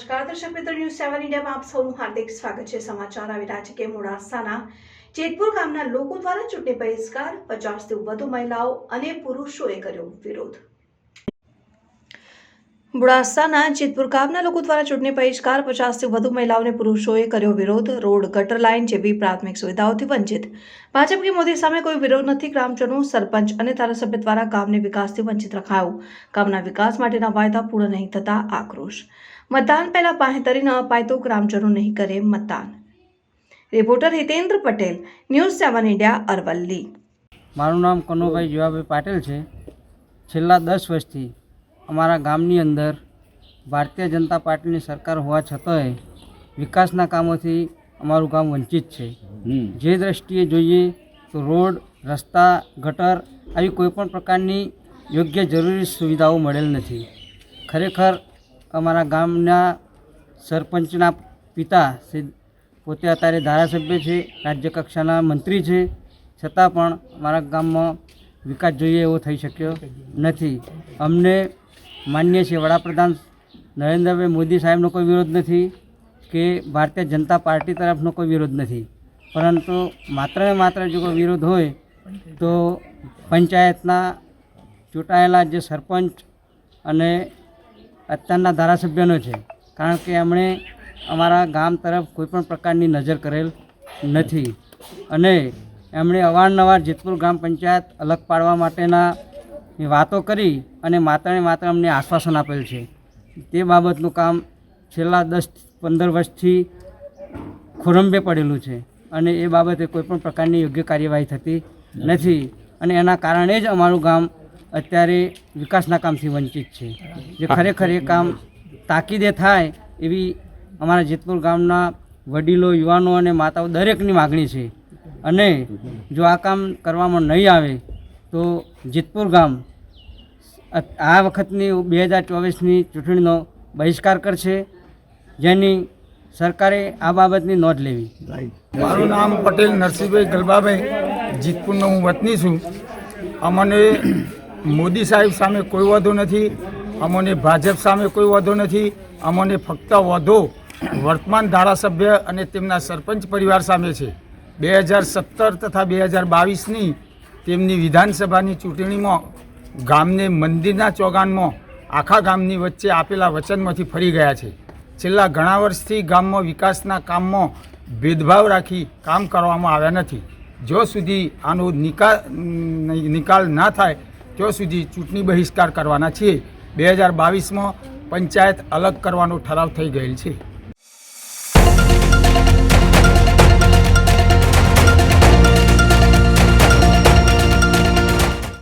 દર્શક મિત્રો ન્યૂઝ સેવન ઇન્ડિયામાં આપ સૌનું હાર્દિક સ્વાગત છે. સમાચાર આવી રહ્યા છે કે મોડાસાના જેતપુર ગામના લોકો દ્વારા ચૂંટણી બહિષ્કાર, પચાસથી વધુ મહિલાઓ અને પુરુષોએ કર્યો વિરોધ. મોડાસાના જેતપુર ગામના લોકો દ્વારા ચૂંટણી બહિષ્કાર પચાસથી વધુ મહિલાઓને પુરુષોએ કર્યો વિરોધ. રોડ ગટર લાઇન જેવી પ્રાથમિક સુવિધાઓથી વંચિત. ભાજપ કે મોદી સામે કોઈ વિરોધ નથી. ગ્રામજનો, સરપંચ અને ધારાસભ્ય દ્વારા ગામને વિકાસથી વંચિત રખાયો. ગામના વિકાસ માટેના વાયદા પૂર્ણ નહીં થતા આક્રોશ. મતદાન પહેલા પાહેતરી ન અપાય તો ગ્રામજનો નહીં કરે મતદાન. Reporter Hitendra Patel, news seven India, Aravalli. મારું નામ કનુભાઈ જુવાભાઈ પાટેલ છે. છેલ્લા દસ વર્ષથી અમારા ગામની અંદર ભારતીય જનતા પાર્ટીની સરકાર હોવા છતાંય વિકાસના કામોથી અમારું ગામ વંચિત છે. જે દ્રષ્ટિએ જોઈએ તો રોડ રસ્તા ગટર આવી કોઈપણ પ્રકારની યોગ્ય જરૂરી સુવિધાઓ મળેલ નથી. ખરેખર અમારા ગામના સરપંચના પિતા પોતે અત્યારે ધારાસભ્ય છે રાજ્ય કક્ષાના મંત્રી છે. છતાં પણ અમારા ગામમાં વિકાસ જોઈએ એવો થઈ શક્યો નથી. અમને માન્ય છે. વડાપ્રધાન નરેન્દ્રભાઈ મોદી સાહેબનો કોઈ વિરોધ નથી કે ભારતીય જનતા પાર્ટી તરફનો કોઈ વિરોધ નથી. પરંતુ માત્ર ને માત્ર જો કોઈ વિરોધ હોય તો પંચાયતના ચૂંટાયેલા જે સરપંચ અને અત્યારના ધારાસભ્યનો છે. કારણ કે એમણે અમારા ગામ તરફ કોઈપણ પ્રકારની નજર કરેલ નથી. અને એમણે અવારનવાર જેતપુર ગ્રામ પંચાયત અલગ પાડવા માટેના વાતો કરી અને માતાને માત્ર અમને આશ્વાસન આપેલ છે. તે બાબતનું કામ છેલ્લા દસ પંદર વર્ષથી ખોરંબે પડેલું છે અને એ બાબતે કોઈપણ પ્રકારની યોગ્ય કાર્યવાહી થતી નથી અને એના કારણે જ અમારું ગામ અત્યારે વિકાસના કામથી વંચિત છે. જે ખરેખર એ કામ તાકીદે થાય એવી અમારા જેતપુર ગામના વડીલો, યુવાનો અને માતાઓ દરેકની માગણી છે. અને જો આ કામ કરવામાં નહીં આવે તો જેતપુર ગામ આ વખતની બે હજાર ચોવીસની ચૂંટણીનો બહિષ્કાર કરશે જેની સરકારે આ બાબતની નોંધ લેવી. મારું નામ પટેલ નરસિંહભાઈ ગલબાભાઈ જીતપુરનો હું વતની છું. અમને મોદી સાહેબ સામે કોઈ વાંધો નથી અમને ભાજપ સામે કોઈ વાંધો નથી અમને ફક્ત વાંધો. વર્તમાન ધારાસભ્ય અને તેમના સરપંચ પરિવાર સામે છે. બે હજાર સત્તર તથા બે હજાર બાવીસની તેમની વિધાનસભાની ચૂંટણીમાં ગામને મંદિરના ચોગાનમાં આખા ગામની વચ્ચે આપેલા વચનમાંથી ફરી ગયા છે. છેલ્લા ઘણા વર્ષથી ગામમાં વિકાસના કામમાં ભેદભાવ રાખી કામ કરવામાં આવ્યા નથી. જો સુધી આનો નિકાલ નિકાલ ના થાય, ત્યાં સુધી ચૂંટણી બહિષ્કાર કરવાના છીએ. બે હજાર બાવીસમાં પંચાયત અલગ કરવાનો ઠરાવ થઈ ગયેલ છે.